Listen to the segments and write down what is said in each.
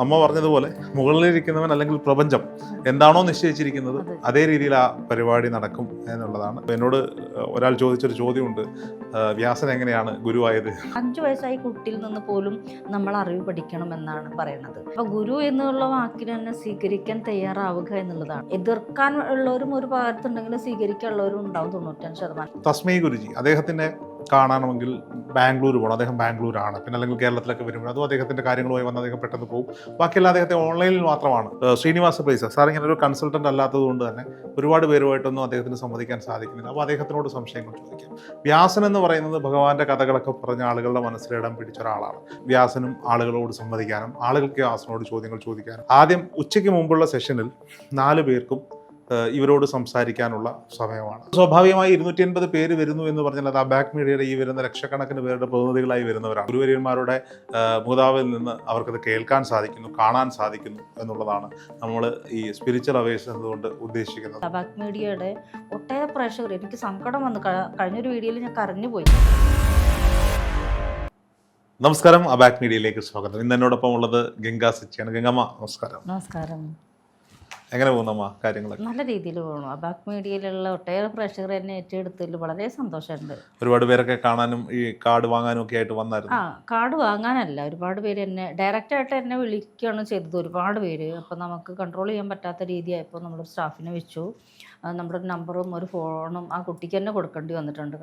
അമ്മ പറഞ്ഞതുപോലെ മുകളിലിരിക്കുന്നവൻ അല്ലെങ്കിൽ പ്രപഞ്ചം എന്താണോ നിശ്ചയിച്ചിരിക്കുന്നത് അതേ. രീതിയിൽ ആ പരിപാടി നടക്കും എന്നുള്ളതാണ്. എന്നോട് ഒരാൾ ചോദിച്ചൊരു ചോദ്യമുണ്ട്. വ്യാസൻ എങ്ങനെയാണ് ഗുരുവായത്? അഞ്ചു വയസ്സായി കുട്ടിയിൽ നിന്ന് പോലും നമ്മൾ അറിവ് പഠിക്കണം എന്നാണ് പറയുന്നത്. അപ്പൊ ഗുരു എന്നുള്ള വാക്കിന് തന്നെ സ്വീകരിക്കാൻ തയ്യാറാവുക എന്നുള്ളതാണ്. എതിർക്കാൻ ഉള്ളവരും ഒരു ഭാഗത്തുണ്ടെങ്കിൽ സ്വീകരിക്കാനുള്ളവരും ഉണ്ടാവും തൊണ്ണൂറ്റഞ്ച് ശതമാനം. തസ്മൈ ഗുരുജി അദ്ദേഹത്തിനെ കാണണമെങ്കിൽ ബാംഗ്ലൂർ പോകണം അദ്ദേഹം ബാംഗ്ലൂരാണ്. പിന്നെ അല്ലെങ്കിൽ കേരളത്തിലൊക്കെ വരുമ്പോൾ അതും അദ്ദേഹത്തിന്റെ കാര്യങ്ങളുമായി വന്ന് അദ്ദേഹം പെട്ടെന്ന് പോകും. ബാക്കിയെല്ലാം അദ്ദേഹത്തെ ഓൺലൈനിൽ മാത്രമാണ്. ശ്രീനിവാസ പൈസ സാർ ഇങ്ങനെ ഒരു കൺസൾട്ടന്റ് അല്ലാത്തതുകൊണ്ട് തന്നെ ഒരുപാട് പേരുമായിട്ടൊന്നും അദ്ദേഹത്തിന് സംവദിക്കാൻ സാധിക്കുന്നില്ല. അപ്പോൾ അദ്ദേഹത്തിനോട് സംശയങ്ങൾ ചോദിക്കാം. വ്യാസൻ എന്ന് പറയുന്നത് ഭഗവാന്റെ കഥകളൊക്കെ പറഞ്ഞ ആളുകളുടെ മനസ്സിലിടം പിടിച്ച ഒരാളാണ്. വ്യാസനും ആളുകളോട് സംവദിക്കാനും ആളുകൾക്ക് വ്യാസനോട് ചോദ്യങ്ങൾ ചോദിക്കാനും. ആദ്യം ഉച്ചയ്ക്ക് മുമ്പുള്ള സെഷനിൽ നാല് പേർക്കും ഇവരോട് സംസാരിക്കാനുള്ള സമയമാണ്. സ്വാഭാവികമായി ഇരുന്നൂറ്റി അൻപത് പേര് വരുന്നു എന്ന് പറഞ്ഞാൽ അത് ആ ബാക്ക് മീഡിയയുടെ ഈ വരുന്ന ലക്ഷക്കണക്കിന് പേരുടെ പ്രതിനിധികളായി വരുന്നവരാണ്. ഗുരുവര്യന്മാരുടെ ഏഹ് നിന്ന് അവർക്കത് കേൾക്കാൻ സാധിക്കുന്നു കാണാൻ സാധിക്കുന്നു എന്നുള്ളതാണ് നമ്മൾ ഈ സ്പിരിച്വൽ അവേഴ്സ് എന്നതുകൊണ്ട് ഉദ്ദേശിക്കുന്നത്. ബാക്ക് മീഡിയയുടെ ഒട്ടേറെ പ്രേക്ഷകർ എനിക്ക് സങ്കടം വന്നു. കഴിഞ്ഞൊരു വീഡിയോയിൽ ഞാൻ കരഞ്ഞുപോയി നമസ്കാരം അബാക് മീഡിയയിലേക്ക് സ്വാഗതം. ഇന്ന് എന്നോടൊപ്പം ഉള്ളത് ഗംഗാ സിച്ചിയാണ്. ഗംഗമ്മ നമസ്കാരം. നമസ്കാരം. എങ്ങനെ പോകുന്നമ്മ കാര്യങ്ങളൊക്കെ? നല്ല രീതിയിൽ പോകണം അബാക് മീഡിയയിലുള്ള ഒട്ടേറെ പ്രേക്ഷകർ എന്നെ ഏറ്റെടുത്തതിൽ വളരെ സന്തോഷമുണ്ട്. ഒരുപാട് പേരൊക്കെ കാണാനും ഈ കാർഡ് വാങ്ങാനും ഒക്കെ ആയിട്ട് വന്നായിരുന്നു. ആ കാർഡ് വാങ്ങാനല്ല. ഒരുപാട് പേര് എന്നെ ഡയറക്റ്റ് ആയിട്ട് എന്നെ വിളിക്കുകയാണ് ചെയ്തത് ഒരുപാട് പേര്. അപ്പോൾ നമുക്ക് കൺട്രോൾ ചെയ്യാൻ പറ്റാത്ത രീതിയായപ്പോൾ നമ്മൾ സ്റ്റാഫിനെ വെച്ചു. നമ്മുടെ നമ്പറും ഒരു ഫോണും ആ കുട്ടിക്ക് തന്നെ കൊടുക്കേണ്ടി വന്നിട്ടുണ്ട്.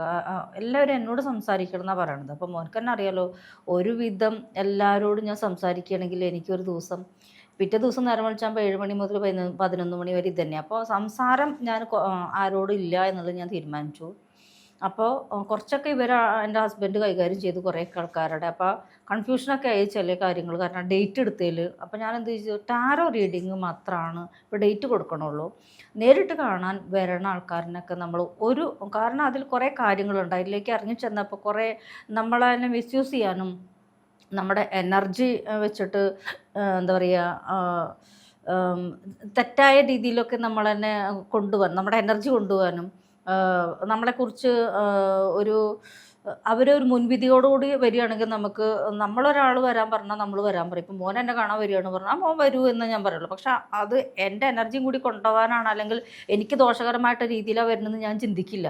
എല്ലാവരും എന്നോട് സംസാരിക്കണം എന്നാണ് പറയണത്. അപ്പോൾ മോനക്ക് തന്നെ അറിയാലോ ഒരുവിധം എല്ലാവരോടും ഞാൻ സംസാരിക്കുകയാണെങ്കിൽ എനിക്കൊരു ദിവസം പിറ്റേ ദിവസം നേരം വിളിച്ചാകുമ്പോൾ ഏഴ് മണി മുതൽ പതിനൊന്ന് പതിനൊന്ന് മണി വരെ ഇത് തന്നെ. അപ്പോൾ സംസാരം ഞാൻ ആരോടും ഇല്ല എന്നുള്ളത് ഞാൻ തീരുമാനിച്ചു. അപ്പോൾ കുറച്ചൊക്കെ ഇവർ എന്റെ ഹസ്ബൻഡ് കൈകാര്യം ചെയ്തു കുറേ ആൾക്കാരുടെ. അപ്പോൾ കൺഫ്യൂഷനൊക്കെ ആയി ചില കാര്യങ്ങൾ. കാരണം ഡേറ്റ് എടുത്തതിൽ അപ്പോൾ ഞാൻ എന്ത് ചെയ്തു? ടാരോ റീഡിങ് മാത്രമാണ് ഇപ്പോൾ ഡേറ്റ് കൊടുക്കണുള്ളൂ. നേരിട്ട് കാണാൻ വരണ ആൾക്കാരിനൊക്കെ നമ്മൾ ഒരു കാരണം അതിൽ കുറേ കാര്യങ്ങളുണ്ട്. അതിലേക്ക് ഇറങ്ങി ചെന്നപ്പോൾ കുറേ നമ്മളതിനെ മിസ്യൂസ് ചെയ്യാനും നമ്മുടെ എനർജി വെച്ചിട്ട് എന്താ പറയുക തെറ്റായ രീതിയിലൊക്കെ നമ്മൾ തന്നെ കൊണ്ടുപോകാൻ നമ്മുടെ എനർജി കൊണ്ടുപോകാനും നമ്മളെക്കുറിച്ച് ഒരു അവരൊരു മുൻവിധിയോടുകൂടി വരികയാണെങ്കിൽ നമുക്ക് നമ്മളൊരാൾ വരാൻ പറഞ്ഞാൽ നമ്മൾ വരാൻ പറയും. ഇപ്പം മോൻ എന്നെ കാണാൻ വരികയാണ് പറഞ്ഞാൽ മോൻ വരൂ എന്ന് ഞാൻ പറയുള്ളൂ. പക്ഷെ അത് എന്റെ എനർജിയും കൂടി കൊണ്ടുപോകാനാണ് അല്ലെങ്കിൽ എനിക്ക് ദോഷകരമായിട്ട് രീതിയിലാണ് വരുന്നതെന്ന് ഞാൻ ചിന്തിക്കില്ല.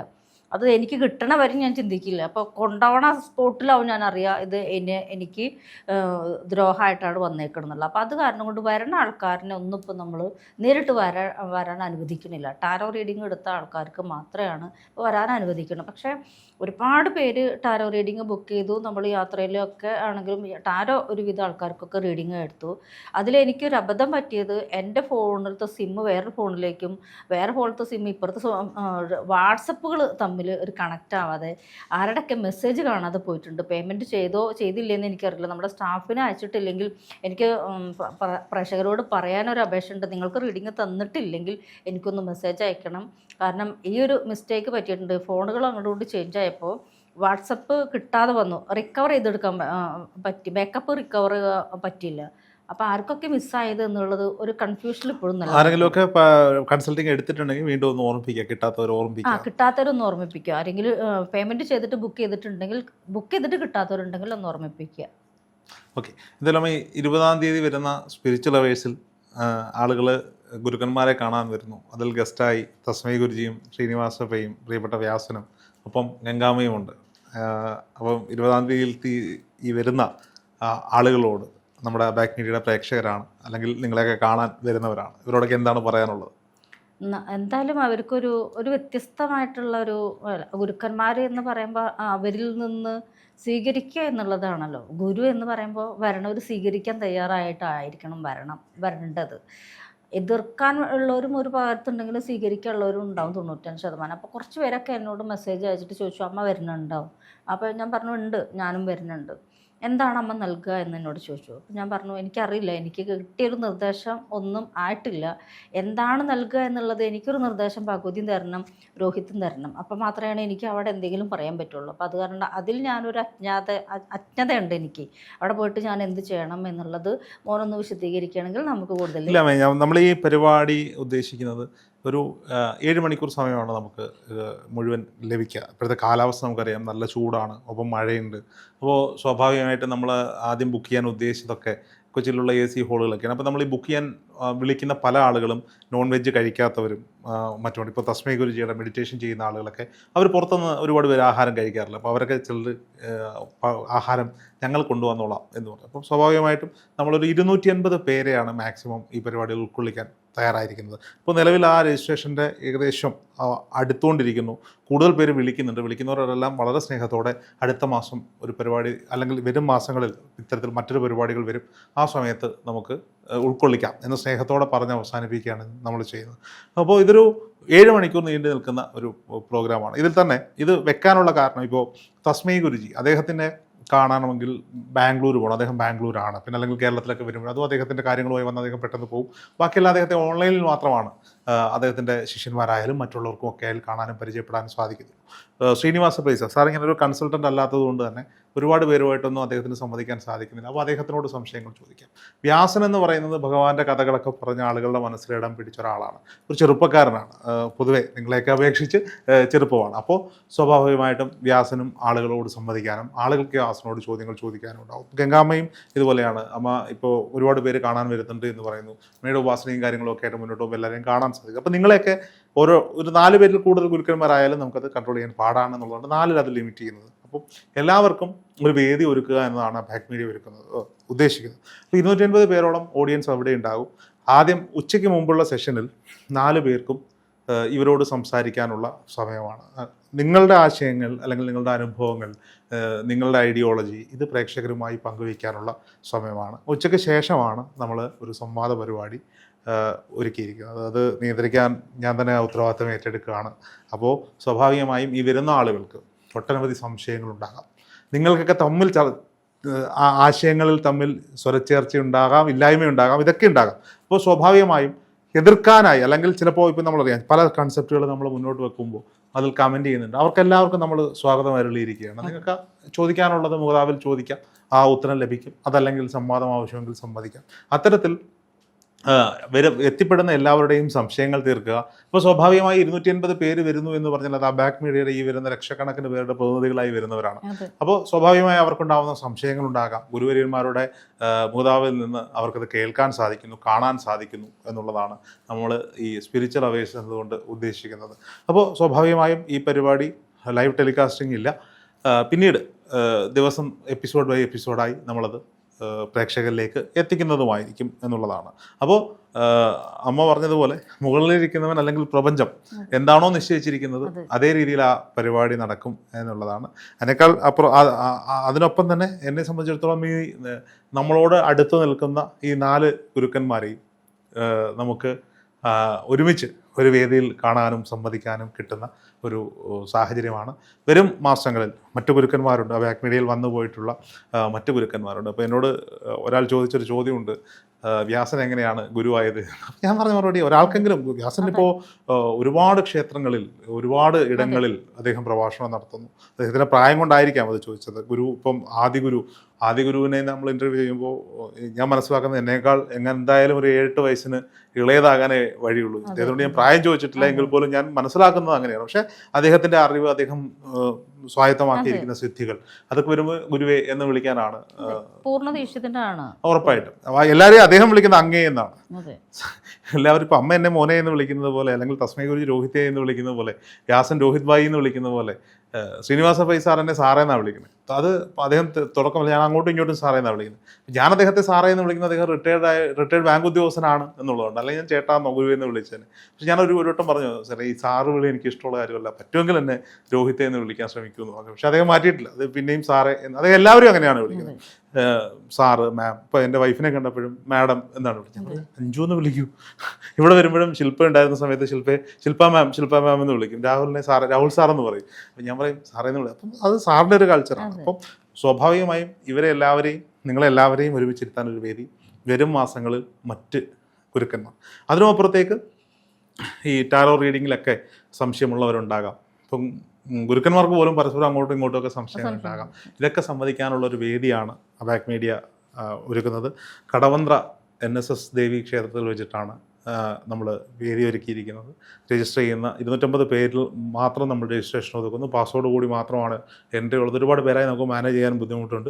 അത് എനിക്ക് കിട്ടണ വരെ ഞാൻ ചിന്തിക്കില്ല. അപ്പോൾ കൊണ്ടുപോകണ സ്പോട്ടിലാവും ഞാൻ അറിയാം ഇത് എന്നെ എനിക്ക് ദ്രോഹമായിട്ടാണ് വന്നേക്കണമെന്നുള്ളത് അപ്പോൾ അത് കാരണം കൊണ്ട് വരണ ആൾക്കാരനെ ഒന്നും ഇപ്പം നമ്മൾ നേരിട്ട് വരാൻ വരാൻ അനുവദിക്കണില്ല ടാരോ റീഡിങ് എടുത്ത ആൾക്കാർക്ക് മാത്രമാണ് വരാൻ അനുവദിക്കണം. പക്ഷേ ഒരുപാട് പേര് ടാരോ റീഡിങ് ബുക്ക് ചെയ്തു. നമ്മൾ യാത്രയിലൊക്കെ ആണെങ്കിലും ടാരോ ഒരുവിധ ആൾക്കാർക്കൊക്കെ റീഡിങ് എടുത്തു. അതിലെനിക്കൊരു അബദ്ധം പറ്റിയത് എന്റെ ഫോണിലത്തെ സിമ്മ് വേറൊരു ഫോണിലേക്കും വേറെ ഫോണിലത്തെ സിമ്മ് ഇപ്പുറത്തെ വാട്സപ്പുകൾ തമ്മിൽ ഒരു കണക്റ്റ് ആവാതെ. ആരുടെയൊക്കെ മെസ്സേജ് കാണാതെ പോയിട്ടുണ്ട്? പേയ്മെന്റ് ചെയ്തോ ചെയ്തില്ലെന്ന് എനിക്കറിയില്ല. നമ്മുടെ സ്റ്റാഫിനെ അയച്ചിട്ടില്ലെങ്കിൽ എനിക്ക് പ്രേക്ഷകരോട് പറയാനൊരു അപേക്ഷ ഉണ്ട് നിങ്ങൾക്ക് റീഡിങ് തന്നിട്ടില്ലെങ്കിൽ എനിക്കൊന്ന് മെസ്സേജ് അയക്കണം. കാരണം ഈ ഒരു മിസ്റ്റേക്ക് പറ്റിയിട്ടുണ്ട്. ഫോണുകൾ അങ്ങോട്ട് കൊണ്ട് ചേഞ്ച് ആയപ്പോൾ വാട്സപ്പ് കിട്ടാതെ വന്നു. റിക്കവർ ചെയ്തെടുക്കാൻ പറ്റി. ബാക്കപ്പ് റിക്കവർ പറ്റിയില്ല. അപ്പോൾ ആർക്കൊക്കെ മിസ്സായത് എന്നുള്ളത് ഒരു കൺഫ്യൂഷൻ ഇപ്പോഴും ആരെങ്കിലുമൊക്കെ കൺസൾട്ടിങ് എടുത്തിട്ടുണ്ടെങ്കിൽ വീണ്ടും ഒന്ന് ഓർമ്മിപ്പിക്കുക. കിട്ടാത്തവർ ആ കിട്ടാത്തവരൊന്ന് ഓർമ്മിപ്പിക്കുക. ആരെങ്കിലും പേയ്മെന്റ് ചെയ്തിട്ട് ബുക്ക് ചെയ്തിട്ടുണ്ടെങ്കിൽ ബുക്ക് ചെയ്തിട്ട് കിട്ടാത്തവരുണ്ടെങ്കിൽ ഒന്ന് ഓർമ്മിപ്പിക്കുക. ഓക്കെ. എന്തായാലും ഈ ഇരുപതാം തീയതി വരുന്ന സ്പിരിച്വൽ അവേഴ്സിൽ ആളുകൾ ഗുരുക്കന്മാരെ കാണാൻ വരുന്നു. അതിൽ ഗസ്റ്റായി തസ്മൈ ഗുരുജിയും ശ്രീനിവാസപ്പയും പ്രിയപ്പെട്ട വ്യാസനും ഒപ്പം ഗംഗാമയും ഉണ്ട്. അപ്പം ഇരുപതാം തീയതി ഈ വരുന്ന ആളുകളോട് നമ്മുടെ ബാക്ക് മീഡിയയുടെ പ്രേക്ഷകരാണ് അല്ലെങ്കിൽ നിങ്ങളെയൊക്കെ കാണാൻ വരുന്നവരാണ്. ഇവരോടൊക്കെ എന്താണ് പറയാനുള്ളത്? എന്തായാലും അവർക്കൊരു ഒരു വ്യത്യസ്തമായിട്ടുള്ള ഒരു ഗുരുക്കന്മാർ എന്ന് പറയുമ്പോൾ അവരിൽ നിന്ന് സ്വീകരിക്കുക എന്നുള്ളതാണല്ലോ. ഗുരു എന്ന് പറയുമ്പോൾ വരണവർ സ്വീകരിക്കാൻ തയ്യാറായിട്ടായിരിക്കണം വരണം വരേണ്ടത്. എതിർക്കാൻ ഉള്ളവരും ഒരു ഭാഗത്തുണ്ടെങ്കിലും സ്വീകരിക്കാൻ ഉള്ളവരും ഉണ്ടാവും തൊണ്ണൂറ്റഞ്ച് ശതമാനം. അപ്പോൾ കുറച്ച് പേരൊക്കെ എന്നോട് മെസ്സേജ് അയച്ചിട്ട് ചോദിച്ചു അമ്മ വരുന്നുണ്ടാവും അപ്പോൾ ഞാൻ പറഞ്ഞു ഉണ്ട് ഞാനും വരുന്നുണ്ട്. എന്താണ് അമ്മ നൽകുക എന്ന് എന്നോട് ചോദിച്ചു. അപ്പം ഞാൻ പറഞ്ഞു എനിക്കറിയില്ല എനിക്ക് കിട്ടിയൊരു നിർദ്ദേശം ഒന്നും ആയിട്ടില്ല. എന്താണ് നൽകുക എന്നുള്ളത് എനിക്കൊരു നിർദ്ദേശം ഭഗവതിയും തരണം രോഹിത്തും തരണം. അപ്പം മാത്രമേ എനിക്ക് അവിടെ എന്തെങ്കിലും പറയാൻ പറ്റുള്ളൂ. അപ്പം അത് കാരണം അതിൽ ഞാനൊരു അജ്ഞാത അജ്ഞത അജ്ഞതയുണ്ട് എനിക്ക്. അവിടെ പോയിട്ട് ഞാൻ എന്ത് ചെയ്യണം എന്നുള്ളത് മോനൊന്ന് വിശദീകരിക്കുകയാണെങ്കിൽ നമുക്ക് കൂടുതൽ നമ്മൾ ഈ പരിപാടി ഉദ്ദേശിക്കുന്നത് ഒരു ഏഴ് മണിക്കൂർ സമയമാണ് നമുക്ക് മുഴുവൻ ലഭിക്കുക. ഇപ്പോഴത്തെ കാലാവസ്ഥ നമുക്കറിയാം നല്ല ചൂടാണ് ഒപ്പം മഴയുണ്ട്. അപ്പോൾ സ്വാഭാവികമായിട്ട് നമ്മൾ ആദ്യം ബുക്ക് ചെയ്യാൻ ഉദ്ദേശിച്ചതൊക്കെ കൊച്ചിയിലുള്ള എ സി ഹോളുകളൊക്കെയാണ് അപ്പോൾ നമ്മൾ ഈ ബുക്ക് ചെയ്യാൻ വിളിക്കുന്ന പല ആളുകളും നോൺ വെജ് കഴിക്കാത്തവരും ആ, മറ്റും ഇപ്പോൾ തസ്മയ ഗുരുജിയുടെ മെഡിറ്റേഷൻ ചെയ്യുന്ന ആളുകളൊക്കെ അവർ പുറത്തുനിന്ന് ഒരുപാട് പേര് ആഹാരം കഴിക്കാറില്ല. അപ്പോൾ അവരൊക്കെ ചിലർ ആഹാരം ഞങ്ങൾ കൊണ്ടുവന്നോളാം എന്ന് പറഞ്ഞു അപ്പം സ്വാഭാവികമായിട്ടും നമ്മളൊരു ഇരുന്നൂറ്റി അൻപത് പേരെയാണ് മാക്സിമം ഈ പരിപാടിയിൽ ഉൾക്കൊള്ളിക്കാൻ തയ്യാറായിരിക്കുന്നത്. ഇപ്പോൾ നിലവിൽ ആ രജിസ്ട്രേഷന്റെ ഏകദേശം അടുത്തുകൊണ്ടിരിക്കുന്നു. കൂടുതൽ പേര് വിളിക്കുന്നുണ്ട്. വിളിക്കുന്നവരെല്ലാം വളരെ സ്നേഹത്തോടെ അടുത്ത മാസം ഒരു പരിപാടി അല്ലെങ്കിൽ വരും മാസങ്ങളിൽ ഇത്തരത്തിൽ മറ്റൊരു പരിപാടികൾ വരും. ആ സമയത്ത് നമുക്ക് ഉൾക്കൊള്ളിക്കാം എന്ന സ്നേഹത്തോടെ പറഞ്ഞ് അവസാനിപ്പിക്കുകയാണ് നമ്മൾ ചെയ്യുന്നത്. അപ്പോൾ ഇതൊരു ഏഴ് മണിക്കൂർ നീണ്ടു നിൽക്കുന്ന ഒരു പ്രോഗ്രാമാണ്. ഇതിൽ തന്നെ ഇത് വെക്കാനുള്ള കാരണം ഇപ്പോൾ തസ്മൈ ഗുരുജി അദ്ദേഹത്തിന്റെ കാണണമെങ്കിൽ ബാംഗ്ലൂർ പോകണം അദ്ദേഹം ബാംഗ്ലൂരാണ്. പിന്നെ അല്ലെങ്കിൽ കേരളത്തിലൊക്കെ വരുമ്പോൾ അതും അദ്ദേഹത്തിന്റെ കാര്യങ്ങളുമായി വന്ന് അദ്ദേഹം പെട്ടെന്ന് പോകും ബാക്കിയെല്ലാം അദ്ദേഹത്തെ ഓൺലൈനിൽ മാത്രമാണ് അദ്ദേഹത്തിന്റെ ശിഷ്യന്മാരായാലും മറ്റുള്ളവർക്കും ഒക്കെ അയാൾ കാണാനും പരിചയപ്പെടാനും സാധിക്കുന്നു. ശ്രീനിവാസ പൈസ. സാർ ഇങ്ങനെ ഒരു കൺസൾട്ടന്റ് അല്ലാത്തത് കൊണ്ട് തന്നെ ഒരുപാട് പേരുമായിട്ടൊന്നും അദ്ദേഹത്തിന് സംവദിക്കാൻ സാധിക്കുന്നില്ല. അപ്പോൾ അദ്ദേഹത്തിനോട് സംശയങ്ങൾ ചോദിക്കാം. വ്യാസൻ എന്ന് പറയുന്നത് ഭഗവാന്റെ കഥകളൊക്കെ പറഞ്ഞ ആളുകളുടെ മനസ്സിൽ ഇടം പിടിച്ച ഒരാളാണ്. ഒരു ചെറുപ്പക്കാരനാണ്. പൊതുവേ നിങ്ങളെയൊക്കെ അപേക്ഷിച്ച് ചെറുപ്പമാണ്. അപ്പോൾ സ്വാഭാവികമായിട്ടും വ്യാസനും ആളുകളോട് സംവദിക്കാനും ആളുകൾക്ക് വ്യാസനോട് ചോദ്യങ്ങൾ ചോദിക്കാനും ഉണ്ടാവും. ഗംഗാമ്മയും ഇതുപോലെയാണ്. അമ്മ ഇപ്പോൾ ഒരുപാട് പേര് കാണാൻ വരുന്നുണ്ട് എന്ന് പറയുന്നു. അമ്മയുടെ ഉപാസനയും കാര്യങ്ങളും ഒക്കെ ആയിട്ട് മുന്നോട്ട് പോകുമ്പോൾ എല്ലാവരെയും കാണാൻ സാധിക്കും. അപ്പോൾ നിങ്ങളെയൊക്കെ ഓരോ ഒരു നാല് പേരിൽ കൂടുതൽ ഗുരുക്കന്മാരായാലും നമുക്കത് കൺട്രോൾ ചെയ്യാൻ പാടാണെന്നുള്ളതുകൊണ്ട് നാലിൽ അത് ലിമിറ്റ് ചെയ്യുന്നത്. അപ്പം എല്ലാവർക്കും ഒരു വേദി ഒരുക്കുക എന്നതാണ് ബാക്ക് മീഡിയ ഒരുക്കുന്നത് ഉദ്ദേശിക്കുന്നത്. അപ്പോൾ ഇരുന്നൂറ്റി അൻപത് പേരോളം ഓഡിയൻസ് അവിടെ ഉണ്ടാകും ആദ്യം ഉച്ചയ്ക്ക് മുമ്പുള്ള സെഷനിൽ നാല് പേർക്കും ഇവരോട് സംസാരിക്കാനുള്ള സമയമാണ്. നിങ്ങളുടെ ആശയങ്ങൾ അല്ലെങ്കിൽ നിങ്ങളുടെ അനുഭവങ്ങൾ നിങ്ങളുടെ ഐഡിയോളജി ഇത് പ്രേക്ഷകരുമായി പങ്കുവയ്ക്കാനുള്ള സമയമാണ്. ഉച്ചയ്ക്ക് ശേഷമാണ് നമ്മൾ ഒരു സംവാദ പരിപാടി ഒരുക്കിയിരിക്കുന്നത് അത് നിയന്ത്രിക്കാൻ ഞാൻ തന്നെ ഉത്തരവാദിത്തം ഏറ്റെടുക്കുകയാണ്. അപ്പോൾ സ്വാഭാവികമായും ഈ വരുന്ന ആളുകൾക്ക് ഒട്ടനവധി സംശയങ്ങളുണ്ടാകാം. നിങ്ങൾക്കൊക്കെ തമ്മിൽ ആശയങ്ങളിൽ തമ്മിൽ സ്വരച്ചേർച്ച ഉണ്ടാകാം ഇല്ലായ്മ ഉണ്ടാകാം ഇതൊക്കെ ഉണ്ടാകാം. അപ്പോൾ സ്വാഭാവികമായും എതിർക്കാനായി അല്ലെങ്കിൽ ചിലപ്പോൾ ഇപ്പം നമ്മളറിയാം പല കൺസെപ്റ്റുകൾ നമ്മൾ മുന്നോട്ട് വെക്കുമ്പോൾ അതിൽ കമന്റ് ചെയ്യുന്നുണ്ട്. അവർക്കെല്ലാവർക്കും നമ്മൾ സ്വാഗതം അരുളിയിരിക്കുകയാണ്. നിങ്ങൾക്ക് ചോദിക്കാനുള്ളത് മുഖതാവിൽ ചോദിക്കാം. ആ ഉത്തരം ലഭിക്കും. അതല്ലെങ്കിൽ സംവാദം ആവശ്യമെങ്കിൽ സംവദിക്കാം. അത്തരത്തിൽ വരും എത്തിപ്പെടുന്ന എല്ലാവരുടെയും സംശയങ്ങൾ തീർക്കുക. ഇപ്പോൾ സ്വാഭാവികമായി ഇരുന്നൂറ്റി അൻപത് പേര് വരുന്നു എന്ന് പറഞ്ഞാൽ അത് ആ ബാക്ക് മീഡിയയുടെ ഈ വരുന്ന ലക്ഷക്കണക്കിന് പേരുടെ പ്രതിനിധികളായി വരുന്നവരാണ്. അപ്പോൾ സ്വാഭാവികമായി അവർക്കുണ്ടാവുന്ന സംശയങ്ങൾ ഉണ്ടാകാം ഗുരുവര്യന്മാരുടെ മൂതാവിൽ നിന്ന് അവർക്കത് കേൾക്കാൻ സാധിക്കുന്നു കാണാൻ സാധിക്കുന്നു എന്നുള്ളതാണ് നമ്മൾ ഈ സ്പിരിച്വൽ അവേഴ്സ് എന്നതുകൊണ്ട് ഉദ്ദേശിക്കുന്നത്. അപ്പോൾ സ്വാഭാവികമായും ഈ പരിപാടി ലൈവ് ടെലികാസ്റ്റിംഗ് ഇല്ല. പിന്നീട് ദിവസം എപ്പിസോഡ് ബൈ എപ്പിസോഡായി നമ്മളത് പ്രേക്ഷകരിലേക്ക് എത്തിക്കുന്നതുമായിരിക്കും എന്നുള്ളതാണ്. അപ്പോൾ അമ്മ പറഞ്ഞതുപോലെ മുകളിലിരിക്കുന്നവൻ അല്ലെങ്കിൽ പ്രപഞ്ചം എന്താണോ നിശ്ചയിച്ചിരിക്കുന്നത് അതേ. രീതിയിൽ ആ പരിപാടി നടക്കും എന്നുള്ളതാണ്. അതിനേക്കാൾ അപ്പുറം അതിനൊപ്പം തന്നെ എന്നെ സംബന്ധിച്ചിടത്തോളം ഈ നമ്മളോട് അടുത്ത് നിൽക്കുന്ന ഈ നാല് ഗുരുക്കന്മാരെയും നമുക്ക് ഒരുമിച്ച് ഒരു വേദിയിൽ കാണാനും സംവദിക്കാനും കിട്ടുന്ന ഒരു സാഹചര്യമാണ്. വരും മാസങ്ങളിൽ മറ്റു ഗുരുക്കന്മാരുണ്ട്. ആ ബാക്ക് മീഡിയയിൽ വന്നു പോയിട്ടുള്ള മറ്റു ഗുരുക്കന്മാരുണ്ട്. അപ്പോൾ എന്നോട് ഒരാൾ ചോദിച്ചൊരു ചോദ്യമുണ്ട്. വ്യാസൻ എങ്ങനെയാണ് ഗുരുവായത്? ഞാൻ പറഞ്ഞ മറുപടി ഒരാൾക്കെങ്കിലും വ്യാസൻ ഇപ്പോൾ ഒരുപാട് ക്ഷേത്രങ്ങളിൽ ഒരുപാട് ഇടങ്ങളിൽ അദ്ദേഹം പ്രഭാഷണം നടത്തുന്നു. അദ്ദേഹത്തിന്റെ പ്രായം കൊണ്ടായിരിക്കാം അത് ചോദിച്ചത്. ഗുരു ഇപ്പം ആദ്യ ഗുരു ആദി ഗുരുവിനെ നമ്മൾ ഇന്റർവ്യൂ ചെയ്യുമ്പോൾ ഞാൻ മനസ്സിലാക്കുന്നത് എന്നേക്കാൾ എങ്ങനെ എന്തായാലും ഒരു ഏഴെട്ട് വയസ്സിന് ഇളയതാകാനേ വഴിയുള്ളൂ. അദ്ദേഹത്തോട് ഞാൻ പ്രായം ചോദിച്ചിട്ടില്ല എങ്കിൽ പോലും ഞാൻ മനസ്സിലാക്കുന്നത് അങ്ങനെയാണ്. പക്ഷേ അദ്ദേഹത്തിന്റെ അറിവ് അദ്ദേഹം സ്വായത്തമാക്കിയിരിക്കുന്ന സിദ്ധികൾ. അതൊക്കെ വരുമ്പോൾ ഗുരുവെ എന്ന് വിളിക്കാനാണ് ഉറപ്പായിട്ടും. എല്ലാവരെയും അദ്ദേഹം വിളിക്കുന്നത് അങ്ങേ എന്നാണ്. എല്ലാവരും ഇപ്പം അമ്മ എന്നെ മോനെ എന്ന് വിളിക്കുന്നത് പോലെ അല്ലെങ്കിൽ തസ്മേ ഗുരുജി രോഹിത്തെ എന്ന് വിളിക്കുന്നത് പോലെ വ്യാസൻ രോഹിത് ഭായി എന്ന് വിളിക്കുന്ന പോലെ ശ്രീനിവാസ പൈ സാർ എന്നെ സാറേ എന്നാണ് വിളിക്കുന്നത്. അത് അദ്ദേഹം തുടക്കം ഞാൻ അങ്ങോട്ടും ഇങ്ങോട്ടും സാറേ എന്നാണ് വിളിക്കുന്നത്. ഞാൻ അദ്ദേഹത്തെ സാറേ എന്ന് വിളിക്കുന്നത് അദ്ദേഹം റിട്ടയർഡ് ആയ റിട്ടയർഡ് ബാങ്ക് ഉദ്യോഗസ്ഥനാണ് എന്നുള്ളതുകൊണ്ട്. അല്ലെങ്കിൽ ഞാൻ ചേട്ടാ ഗുരു എന്ന് വിളിച്ചതിന്. പക്ഷെ ഞാൻ ഒരു വട്ടം പറഞ്ഞു സാറേ ഈ സാറ് വിളി എനിക്ക് ഇഷ്ടമുള്ള കാര്യമല്ല. പറ്റുമെങ്കിൽ എന്നെ രോഹിത്തെ എന്ന് വിളിക്കാൻ ശ്രമിക്കുമെന്ന് പറഞ്ഞു. പക്ഷെ അദ്ദേഹം മാറ്റിയിട്ടില്ല. അത് പിന്നെയും സാറേ അദ്ദേഹം എല്ലാവരും അങ്ങനെയാണ് വിളിക്കുന്നത്. സാറ് മാം ഇപ്പോൾ എന്റെ വൈഫിനെ കണ്ടപ്പോഴും മാഡം എന്നാണ് വിളിച്ചത്? അഞ്ചു അഞ്ജു എന്ന് വിളിക്കൂ. ഇവിടെ വരുമ്പോഴും ശില്പ ഉണ്ടായിരുന്ന സമയത്ത് ശില്പയെ ശില്പ മാം ശില്പ മാം എന്ന് വിളിക്കും. രാഹുലിനെ സാറ് രാഹുൽ സാറെന്ന് എന്ന് പറയും. അപ്പം ഞാൻ പറയും സാറേ എന്ന് വിളിക്കും അപ്പം അത് സാറിന്റെ ഒരു കൾച്ചറാണ്. അപ്പം സ്വാഭാവികമായും ഇവരെ എല്ലാവരെയും നിങ്ങളെല്ലാവരെയും ഒരുമിച്ചിരുത്താൻ ഒരു വേദി വരും മാസങ്ങളിൽ മറ്റ് ഗുരുക്കന്മാർ. അതിനുമപ്പുറത്തേക്ക് ഈ ടാരോ റീഡിങ്ങിലൊക്കെ സംശയമുള്ളവരുണ്ടാകാം. ഇപ്പം ഗുരുക്കന്മാർക്ക് പോലും പരസ്പരം അങ്ങോട്ടും ഇങ്ങോട്ടും ഒക്കെ സംശയങ്ങൾ ഉണ്ടാകാം. ഇതൊക്കെ സംവദിക്കാനുള്ള ഒരു വേദിയാണ് അബാക് മീഡിയ ഒരുക്കുന്നത്. Kadavanthra N S S Devi ക്ഷേത്രത്തിൽ വെച്ചിട്ടാണ് നമ്മൾ വേദി ഒരുക്കിയിരിക്കുന്നത്. രജിസ്റ്റർ ചെയ്യുന്ന ഇരുന്നൂറ്റമ്പത് പേരിൽ മാത്രം നമ്മൾ രജിസ്ട്രേഷൻ ഒതുക്കുന്നു. പാസ്വേഡ് കൂടി മാത്രമാണ് എൻട്രി ഉള്ളത്. ഒരുപാട് പേരായി നമുക്ക് മാനേജ് ചെയ്യാൻ ബുദ്ധിമുട്ടുണ്ട്.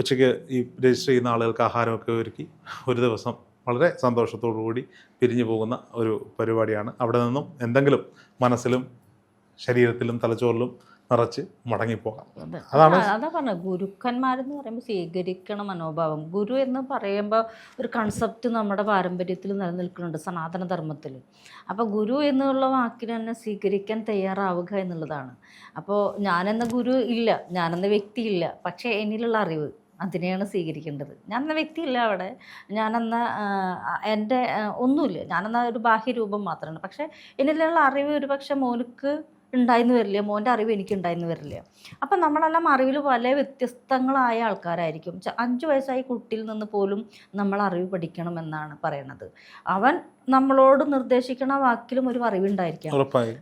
ഉച്ചയ്ക്ക് ഈ രജിസ്റ്റർ ചെയ്യുന്ന ആളുകൾക്ക് ആഹാരമൊക്കെ ഒരുക്കി ഒരു ദിവസം വളരെ സന്തോഷത്തോടു കൂടി പിരിഞ്ഞു പോകുന്ന ഒരു പരിപാടിയാണ്. അവിടെ നിന്നും എന്തെങ്കിലും മനസ്സിലും ശരീരത്തിലും തലച്ചോറിലും നിറച്ച് മടങ്ങിപ്പോകാം. അതെ. അതാണ് അതാ പറഞ്ഞ ഗുരുക്കന്മാരെന്ന് പറയുമ്പോൾ സ്വീകരിക്കണ മനോഭാവം. ഗുരു എന്ന് പറയുമ്പോൾ ഒരു കൺസെപ്റ്റ് നമ്മുടെ പാരമ്പര്യത്തിൽ നിലനിൽക്കുന്നുണ്ട് സനാതനധർമ്മത്തിൽ അപ്പോൾ ഗുരു എന്നുള്ള വാക്കിന് തന്നെ സ്വീകരിക്കാൻ തയ്യാറാവുക എന്നുള്ളതാണ്. അപ്പോൾ ഞാനെന്ന ഗുരു ഇല്ല ഞാനെന്ന വ്യക്തി ഇല്ല പക്ഷേ എന്നിലുള്ള അറിവ് അതിനെയാണ് സ്വീകരിക്കേണ്ടത്. ഞാനെന്ന വ്യക്തിയില്ല അവിടെ ഞാനെന്ന എന്റെ ഒന്നുമില്ല. ഞാനെന്ന ഒരു ബാഹ്യരൂപം മാത്രമാണ്. പക്ഷേ എന്നിലുള്ള അറിവ് ഒരു പക്ഷേ മോനുക്ക് ഉണ്ടായിന്ന് വരില്ല മോന്റെ അറിവ് എനിക്ക് ഉണ്ടായിരുന്നു വരില്ല. അപ്പം നമ്മളെല്ലാം അറിവിൽ പല വ്യത്യസ്തങ്ങളായ ആൾക്കാരായിരിക്കും. അഞ്ച് വയസ്സായി കുട്ടിയിൽ നിന്ന് പോലും നമ്മൾ അറിവ് പഠിക്കണം എന്നാണ് പറയണത്. അവൻ നമ്മളോട് നിർദ്ദേശിക്കണ വാക്കിലും ഒരു അറിവുണ്ടായിരിക്കാം.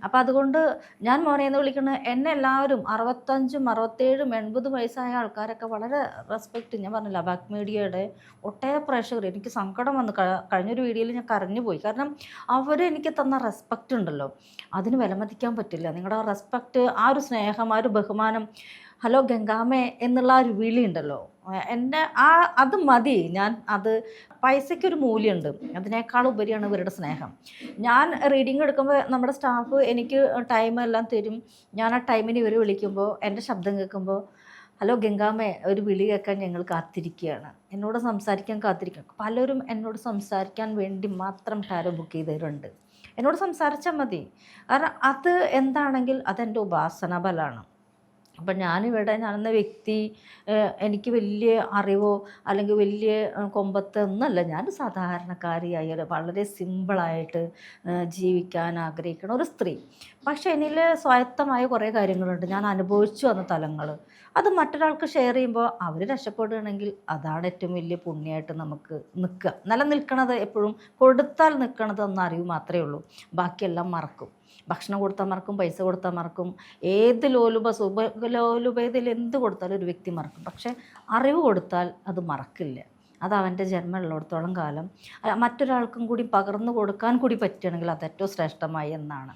അപ്പൊ അതുകൊണ്ട് ഞാൻ മോനെ എന്ന് വിളിക്കുന്ന എന്നെ എല്ലാവരും അറുപത്തഞ്ചും അറുപത്തേഴും എൺപതും വയസ്സായ ആൾക്കാരൊക്കെ വളരെ റെസ്പെക്റ്റ് ഞാൻ പറഞ്ഞില്ല ബാക്ക് മീഡിയയുടെ ഒട്ടേറെ പ്രേക്ഷകർ. എനിക്ക് സങ്കടം വന്ന്. കഴിഞ്ഞൊരു വീഡിയോയിൽ ഞാൻ കരഞ്ഞു പോയി. കാരണം അവർ എനിക്ക് തന്ന റെസ്പെക്റ്റ് ഉണ്ടല്ലോ. അതിന് വിലമതിക്കാൻ പറ്റില്ല. നിങ്ങളുടെ റെസ്പെക്റ്റ് ആ ഒരു സ്നേഹം ആ ഒരു ബഹുമാനം ഹലോ ഗംഗാമേ എന്നുള്ള ഒരു വിളി ഉണ്ടല്ലോ. എന്റെ ആ അത് മതി. ഞാൻ അത് പൈസയ്ക്കൊരു മൂല്യമുണ്ട്. അതിനേക്കാൾ ഉപരിയാണ് ഇവരുടെ സ്നേഹം. ഞാൻ റീഡിങ് എടുക്കുമ്പോൾ നമ്മുടെ സ്റ്റാഫ് എനിക്ക് ടൈം എല്ലാം തരും. ഞാൻ ആ ടൈമിന് ഇവർ വിളിക്കുമ്പോൾ എന്റെ ശബ്ദം കേൾക്കുമ്പോൾ ഹലോ ഗംഗാമേ ഒരു വിളി കേൾക്കാൻ ഞങ്ങൾ കാത്തിരിക്കുകയാണ്. എന്നോട് സംസാരിക്കാൻ കാത്തിരിക്കുക. പലരും എന്നോട് സംസാരിക്കാൻ വേണ്ടി മാത്രം ടാരോ ബുക്ക് ചെയ്തവരുണ്ട്. എന്നോട് സംസാരിച്ചാൽ മതി. കാരണം അത് എന്താണെങ്കിൽ അതെന്റെ ഉപാസന ബലമാണ് അപ്പം ഞാനിവിടെ ഞാനെന്ന വ്യക്തി എനിക്ക് വലിയ അറിവോ അല്ലെങ്കിൽ വലിയ കൊമ്പത്ത് ഒന്നല്ല ഞാൻ സാധാരണക്കാരിയായ വളരെ സിമ്പിളായിട്ട് ജീവിക്കാൻ ആഗ്രഹിക്കുന്ന ഒരു സ്ത്രീ. പക്ഷേ എന്നിൽ സ്വായത്തമായ കുറേ കാര്യങ്ങളുണ്ട്. ഞാൻ അനുഭവിച്ചു വന്ന തലങ്ങൾ അത് മറ്റൊരാൾക്ക് ഷെയർ ചെയ്യുമ്പോൾ അവർ രക്ഷപ്പെടുകയാണെങ്കിൽ അതാണ് ഏറ്റവും വലിയ പുണ്യമായിട്ട് നമുക്ക് നിൽക്കുക. നിലനിൽക്കണത് എപ്പോഴും കൊടുത്താൽ നിൽക്കണത് എന്ന അറിവ് മാത്രമേ ഉള്ളൂ. ബാക്കിയെല്ലാം മറക്കും. ഭക്ഷണം കൊടുത്താൽ മറക്കും പൈസ കൊടുത്താൽ മറക്കും. ഏത് ലോലുപ സുബ ലോലുപേതിൽ എന്ത് കൊടുത്താലും ഒരു വ്യക്തി മറക്കും. പക്ഷേ അറിവ് കൊടുത്താൽ അത് മറക്കില്ല. അത് അവന്റെ ജന്മമുള്ളിടത്തോളം കാലം. മറ്റൊരാൾക്കും കൂടി പകർന്നു കൊടുക്കാൻ കൂടി പറ്റുകയാണെങ്കിൽ അത് ഏറ്റവും ശ്രേഷ്ഠമായി എന്നാണ്.